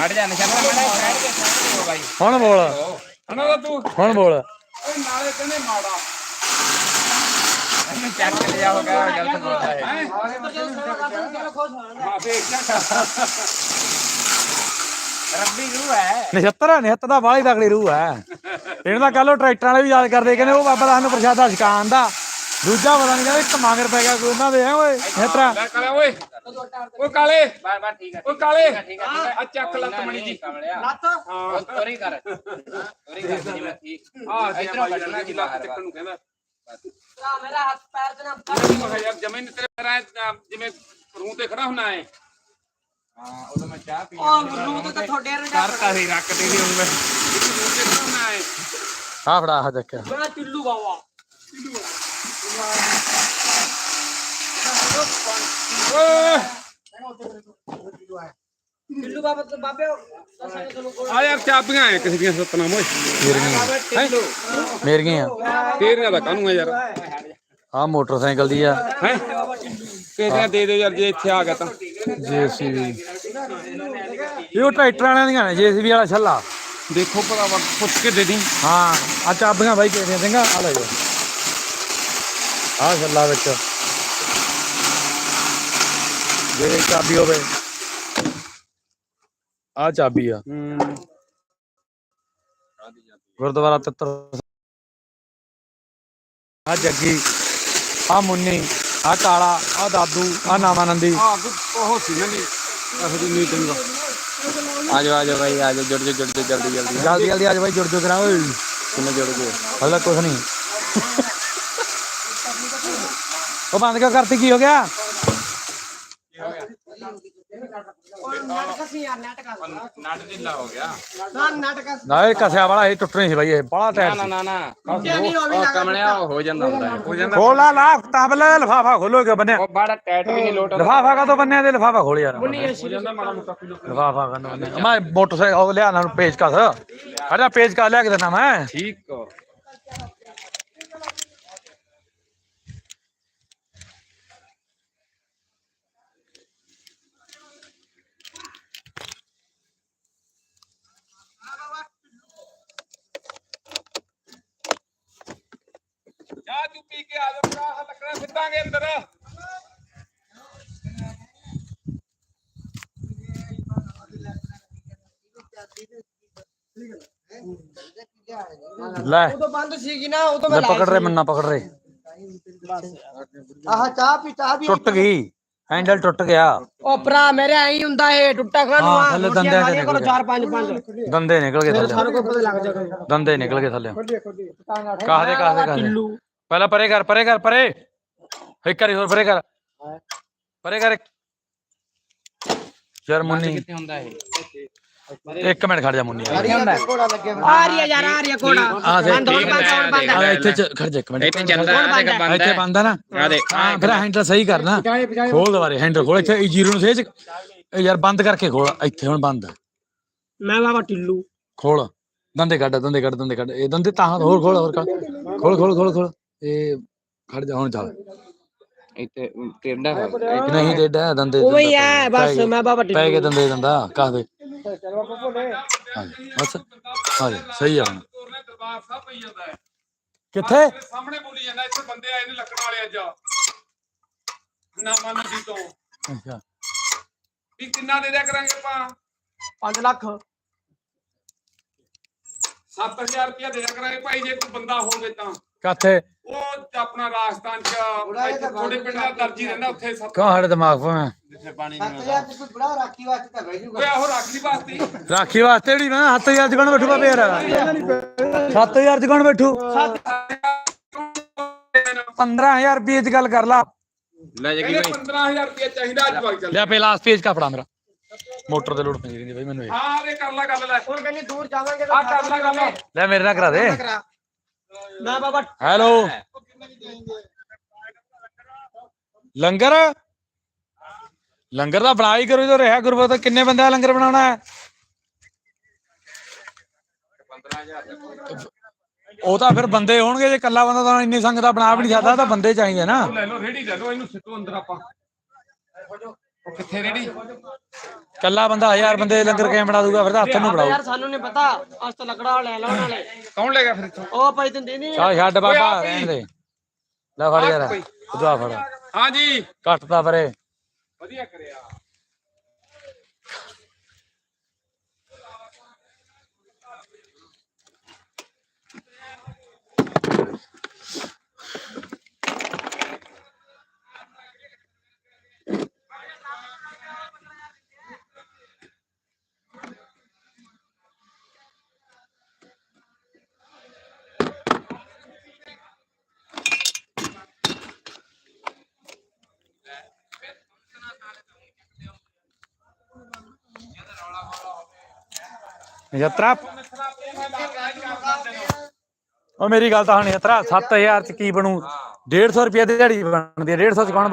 ਖੜ ਜਾ ਨਿਸ਼ਾਨਾ ਬੜਾ ਸਾਈਡ ਤੇ ਸਾਈਡ ਤੇ ਬਾਈ। ਹੁਣ ਬੋਲ। ਹਣਾ ਦਾ ਤੂੰ। ਹੁਣ ਬੋਲ। ਓਏ ਨਾਲੇ ਕਹਿੰਦੇ ਮਾੜਾ। ਇਹਨੂੰ ਚੱਕ ਕੇ ਲਿਜਾਓਗਾ ਗਲਤ ਬੋਲਦਾ ਹੈ? ਹੈ ਕਿਆ ਰੱਬੀ ਨੂੰ ਹੈ। 79 79 ਦਾ ਬਾਹਲੀ ਤਕੜੀ ਰੂਹ ਹੈ। ਇਹਨਾਂ ਦਾ ਕੱਲ ਟਰੈਕਟਰਾਂ ਵਾਲੇ ਵੀ ਯਾਦ ਕਰਦੇ ਕਹਿੰਦੇ ਉਹ ਬਾਬਾ ਦਾ ਸਾਨੂੰ ਪ੍ਰਸ਼ਾਦਾ ਛਕਾਉਣ ਦਾ। ਦੂਜਾ ਪਤਾ ਨਹੀਂ ਕਹਿੰਦਾ ਇੱਕ ਮੰਗਰ ਪੈ ਗਿਆ ਕੋਈ ਉਹਨਾਂ ਦੇ ਹੈ ਓਏ 79 ਲੈ ਕਾਲੇ ਓਏ। ਓਏ ਕਾਲੇ। ਬਾਰ ਬਾਰ ਠੀਕ ਹੈ ਓਏ ਕਾਲੇ। ਠੀਕ ਆ ਚੱਕ ਲੱਤ ਮਣੀ ਜੀ। ਕਮਲਿਆ ਹਾਂ। ਤੋਰੀ ਕਰ। ਤੋਰੀ ਕਰ ਜਿਵੇਂ ਠੀਕ। ਆ ਜੀ ਇਧਰੋਂ ਬਾਈ ਕੱਢਣਾ ਜੀ ਜੀ ਲੱਤ ਬਾਹਰ ਚੱਕਣ ਨੂੰ ਕਹਿੰਦਾ। ਮੇਰਾ ਹੱਥ ਪੈਰ ਤੇ ਨਾ ਮੈਂ ਕਿਹਾ ਯਾਰ ਜਮੇ ਤੇਰੇ ਪੈਰਾਂ ਜਿਵੇਂ ਰੂਹ ਤੇ ਖੜਾ ਹੁੰਨਾ ਹੈ ਹਾਂ ਉਦੋਂ ਮੈਂ ਚਾਹ ਪੀ ਉਹ ਨੂੰ ਤਾਂ ਤੁਹਾਡੇ ਰੱਖ ਦੇ ਦੀ ਹੁਣ ਮੈਂ। ਰੂਹ ਤੇ ਖੜਾ ਹੁੰਨਾ ਹੈ ਆ ਫੜਾ ਆ ਚੱਕਿਆ ਬੜਾ ਚੁੱਲੂ ਬਾਵਾ। ਓਏ ਚੁੱਲੂ ਬਾਬਾ ਤੇ ਬਾਬੇ ਦੱਸਾਂ ਤੁਹਾਨੂੰ ਕੋਲ ਆ ਯਾਰ ਚਾਬੀਆਂ ਆਏ ਕਿਸੇ ਦੀਆਂ ਸਤਨਾਮ ਓਏ ਮੇਰੀਆਂ। ਤੇਰੀਆਂ ਦਾ ਕਾਹਨੂੰ ਆ ਯਾਰ। ਆ ਮੋਟਰਸਾਈਕਲ ਦੀ ਆ। ਹੈ? ਤੇਰੀਆਂ ਦੇ ਦੇ ਯਾਰ ਜੇ ਇੱਥੇ ਆ ਗਿਆ ਤਾਂ। ਜੀਸੀਬੀ। ਇਹ ਉਹ ਟਰੈਕਟਰਾਂ ਵਾਲਿਆਂ ਦੀਆਂ ਨੇ ਜੀਸੀਬੀ ਵਾਲਾ ਛੱਲਾ। ਦੇਖੋ ਭਰਾ ਪੁੱਛ ਕੇ ਦੇ ਦੀ। ਹਾਂ ਆ ਚਾਬੀਆਂ ਬਾਈ ਕਿਹਦੀਆਂ ਸਿੰਘਾ? ਆ ਲੈ ਜਾ ਆ ਛੱਲਾ ਵਿੱਚ। ਜਿਹੜੇ ਚਾਬੀ ਹੋਵੇ। ਆ ਚਾਬੀ ਆ। ਹੂੰ ਗੁਰਦੁਆਰਾ ਤਿੱਤਰ। ਆ ਜੱਗੀ ਆ ਮੁੰਨੀ ਆ ਕਾਲਾ ਆ ਦਾਦੂ ਆ ਨਾਮਾਨੰਦੀ। ਆ ਉਹ ਸੀ ਨਾ ਜੀ ਜਿਹੀ ਮੀਟਿੰਗ ਦਾ ਆ। ਜਾਓ ਆ ਜਾਓ ਭਾਈ ਆ ਜਾਓ ਜੁੜ ਜਾਓ ਜੁੜ ਜਾਓ ਜਲਦੀ ਜਲਦੀ। ਜਲਦੀ ਜਲਦੀ ਆ ਜਾ ਬਾਈ ਜੁੜ ਜੁੜ ਕਰਾਂ ਓਏ। ਕਿੰਨੇ ਜੁੜ ਗਏ? ਹਲੇ ਕੁਛ ਨਹੀਂ। ਉਹ ਬੰਦ ਕਿਉਂ ਕਰਤੀ? ਕੀ ਹੋ ਗਿਆ? ਨਾਟਕ ਸੀ ਯਾਰ ਨਾਟਕ ਨਟ ਢਿੱਲਾ ਹੋ ਗਿਆ। ਨਾ ਨਾਟਕ ਨਾ ਇਹ ਕਸਿਆ ਵਾਲਾ ਇਹ ਟੁੱਟਣੀ ਸੀ ਬਾਈ ਇਹ ਬੜਾ ਟਾਈਟ ਨਾ ਸੀ। ਨਾ ਨਾ। ਨਹੀਂ ਹੋਵੇ ਉਹ ਕਮਲਿਆ ਉਹ ਹੋ ਜਾਂਦਾ ਹੁੰਦਾ ਹੈ। ਹੋ ਜਾਂਦਾ। ਖੋਲਾ ਲਾ ਤਾਬਲੇ ਲਫਾਫਾ ਖੋਲੋ ਕਿ ਬੰਨਿਆ? ਉਹ ਬੜਾ ਟਾਈਟ ਵੀ ਨਹੀਂ ਲੋਟ ਲਫਾਫਾ ਕਾ ਤੋਂ ਬੰਨਿਆ ਤੇ ਲਫਾਫਾ ਖੋਲ ਯਾਰ। ਹੋ ਜਾਂਦਾ ਮਾੜਾ ਮੋਟਾ ਕੋਈ ਲਫਾਫਾ ਕਾ ਬੰਨਿਆ? ਮੈਂ ਮੋਟਰਸਾਈਕਲ ਉਹ ਲਿਆ ਨਾ ਪੇਜ ਕਸ ਅਰੇ ਪੇਜ ਕਸ ਲਿਆ ਕੇ ਦੇਣਾ ਮੈਂ। ਠੀਕ ਆ ਚਾਹ ਤੂੰ ਪੀ ਕੇ ਆ ਜਾ ਭਰਾ ਲੱਕੜਾਂ ਸਿੱਟਾਂਗੇ ਅੰਦਰ। ਲੈ। ਉਦੋਂ ਬੰਦ ਸੀਗੀ ਨਾ ਉਦੋਂ ਮੈਂ ਲੈ ਪਕੜ ਰੇ ਮੰਨਾ ਪਕੜ ਰੇ। ਆਹ ਚਾਹ ਪੀ ਚਾਹ ਵੀ ਟੁੱਟ ਗਈ। ਹੈਂਡਲ ਟੁੱਟ ਗਿਆ। ਉਹ ਭਰਾ ਮੇਰੇ ਐਂ ਹੀ ਹੁੰਦਾ ਇਹ ਟੁੱਟਾ ਖਾਣ ਨੂੰ ਹਾਂ, ਆ ਥੱਲੇ ਦੰਦਿਆਂ ਨਿਕਲ ਚਾਰ ਪੰਜ ਪੰਜ। ਦੰਦੇ ਨਿਕਲ ਗਏ ਥੱਲੇ। ਸਾਨੂੰ ਕੋਈ ਪਤਾ ਲੱਗ ਜਾਏਗਾ। ਦੰਦੇ ਨਿਕਲ ਗਏ ਥੱਲੇ। ਕਾਹਦੇ ਕਾਹਦੇ ਕਾਹਦੇ? ਪਹਿਲਾਂ ਪਰੇ ਕਰ ਪਰੇ ਕਰ ਪਰੇ। ਇੱਕ ਵਾਰੀ ਹੋਰ ਪਰੇ ਕਰ। ਪਰੇ ਕਰ ਯਾਰ ਮੁੰਨੀ। ਕਿੱਥੇ ਹੁੰਦਾ ਇਹ? ਇੱਕ ਮਿੰਟ ਖੜ ਜਾ ਮੁੰਨੀ। ਆ ਰਹੀ ਹੈ ਯਾਰ ਆ ਰਹੀ ਹੈ ਕੋੜਾ ਆ ਦੇ ਬੰਦ ਹੁਣ ਬੰਦ ਹੁਣ ਬੰਦ ਆ ਇੱਥੇ ਚ- ਖੜ ਜਾ ਇੱਕ ਮਿੰਟ। ਇੱਥੇ ਚੱਲਦਾ ਹੈ ਤੇ ਬੰਦ ਇੱਥੇ ਹੈ। ਬੰਦ ਆ ਨਾ। ਆ ਦੇ ਹਾਂ ਫਿਰ ਹੈਂਡਲ ਸਹੀ ਕਰਨਾ। ਖੋਲ ਦੁਬਾਰੇ ਹੈਂਡਲ ਖੋਲ। ਇੱਥੇ ਜੀਰੋ ਨੂੰ ਸੇਜ ਇਹ ਯਾਰ ਬੰਦ ਕਰਕੇ ਖੋਲ। ਇੱਥੇ ਹੁਣ ਬੰਦ। ਮੈਂ ਬਾਬਾ ਟਿੱਲੂ ਖੋਲ। ਦੰਦੇ ਕੱਢ ਦੰਦੇ ਕੱਢ ਦੰਦੇ ਕੱਢ। ਇਹ ਦੰਦੇ ਤਾਂ ਹੋਰ ਖੋਲ ਹੋਰ ਖੋਲ। ਖੋਲ ਖੋਲ ਖੋਲ ਖੋਲ। ਇਹ ਖੜ ਜਾ ਹੁਣ ਚੱਲ। ਇੱਥੇ ਟੇਡਾ ਹੈ। ਨਹੀਂ ਡੇਡਾ ਦੰਦੇ ਉਵੇਂ ਹੀ ਦੰਦੇ ਹੈ ਬਸ ਮੈਂ ਬਾਬਾ ਪੈ ਟਿੱਲੂ ਕੇ ਦੰਦੇ ਦੰਦਾ ਕਾਹ ਦੇ। ਹਾਂ ਜੀ, ਬਸ। ਹਾਂ ਜੀ, ਸਹੀ ਆ ਹੁਣ। ਤੋਰਨੇ ਦਰਬਾਰ ਸਾਹਿਬ ਪਈ ਜਾਂਦਾ ਹੈ ਕਿੱਥੇ ਸਾਹਮਣੇ ਬੋਲੀ ਜਾਂਦਾ ਇੱਥੇ ਬੰਦੇ ਆਏ ਨੇ ਲੱਕੜ ਵਾਲੇ ਅੱਜ। ਨਾਮਾ ਨਦੀ ਤੋਂ। ਅੱਛਾ। ਵੀ ਕਿੰਨਾ ਦੇ ਦਿਆ ਕਰਾਂਗੇ ਆਪਾਂ? 5 ਲੱਖ। 7000 ਰੁਪਇਆ ਦੇ ਦਿਆ ਕਰਾਂਗੇ ਭਾਈ ਜੇ ਕੋਈ ਬੰਦਾ ਹੋਵੇ ਤਾਂ। ਕਿੱਥੇ ਉਹ ਆਪਣਾ ਰਾਜਸਥਾਨ ਚ ਇੱਥੇ ਥੋੜੇ ਪਿੰਡ ਦਾ ਦਰਜੀ ਰਹਿੰਦਾ ਉੱਥੇ ਸਭ ਕਹਾਂ ਸਾਡੇ ਦਿਮਾਗ ਪਾ ਮੈਂ ਓਏ ਆਹੋ ਰੱਖ ਵਾਸਤੇ ਹੀ। ਰਾਖੀ ਵਾਸਤੇ ਵੀ ਮੈਂ 7000 ਚ ਕੌਣ ਬੈਠੂ। ਬਾਬੇ ਯਾਰ 7000 ਚ ਕੌਣ ਬੈਠੂ? 15000 ਰੁਪਏ ਚ ਗੱਲ ਕਰ ਲਾ। ਲੈ ਜਗੀ ਕਹਿੰਦੇ ਭਾਈ 15000 ਰੁਪਇਆ ਚਾਹੀਦਾ ਅੱਜ ਵਗ ਚੱਲ। ਲੈ ਪੇ ਲਾਸਟ ਪੇਜ ਕਾ ਫੜਾ ਮੇਰਾ। ਮੋਟਰ ਤੇ ਲੋਡ ਪਈ ਰਹਿੰਦੀ ਬਈ ਮੈਨੂੰ ਇਹ। ਹਾਂ ਰੇ ਕਰ ਲੈ ਗੱਲ ਲੈ। ਹੁਣ ਕਹਿੰਦੀ ਦੂਰ ਜਾਵਾਂਗੇ ਆ ਕਰ ਲੈ ਗੱਲ। ਲੈ ਮੇਰੇ ਨਾਲ ਕਰਾ ਦੇ। ਮੈਂ ਬਾਬਾ ਹੈਲੋ। ਲੰਗਰ? ਲੰਗਰ ਦਾ ਬਣਾ ਹੀ ਕਰੋ ਜੋ ਰਿਹਾ ਗੁਰਬਤ ਕਿੰਨੇ ਬੰਦਿਆਂ ਦਾ ਲੰਗਰ ਬਣਾਉਣਾ ਹੈ? 15000 ਉਹ ਤਾਂ ਫਿਰ ਬੰਦੇ ਹੋਣਗੇ ਜੇ ਇਕੱਲਾ ਬੰਦਾ ਤਾਂ ਇੰਨੀ ਸੰਗਤ ਦਾ ਬਣਾ ਵੀ ਨਹੀਂ ਸਕਦਾ ਤਾਂ ਬੰਦੇ ਚਾਹੀਦੇ ਨਾ। ਲੈ ਲਓ ਰੇੜੀ ਲੈ ਲਓ ਇਹਨੂੰ ਸਿੱਟੋ ਅੰਦਰ ਆਪਾਂ। ਉਹ ਕਿੱਥੇ ਰੇੜੀ ਕੱਲਾ ਬੰਦਾ 1000 ਬੰਦੇ ਲੰਗਰ ਕਿਵੇਂ ਬਣਾ ਦੂਗਾ ਫਿਰ ਤਾਂ ਹੱਥ ਨੂੰ ਬਣਾਓ ਯਾਰ ਸਾਨੂੰ ਨਹੀਂ ਪਤਾ। ਅਸ ਤਾਂ ਲੱਕੜਾ ਲੈ ਲਾਉਣ ਵਾਲੇ ਕੌਣ ਲੈ ਗਿਆ ਫਿਰ ਇੱਥੋਂ? ਉਹ ਭਾਈ ਦਿੰਦੀ ਨਹੀਂ ਚਾ ਛੱਡ ਬਾਬਾ। ਰਹਿਣ ਦੇ। ਲੈ ਫੜ ਯਾਰ। ਉਦਵਾ ਫੜ। ਹਾਂਜੀ। ਕੱਟਦਾ ਪਰੇ। ਵਧੀਆ ਕਰਿਆ। ਯਤਰਾ। ਉਹ ਮੇਰੀ ਗੱਲ ਤਾਂ ਹਣੀ ਯਾਤਰਾ 7000 ਚ ਕੀ ਬਣੂ? 150 ਰੁਪਏ ਦੀ ਦਿਹਾੜੀ ਬਣਦੀ ਹੈ 150 ਚ ਕੌਣ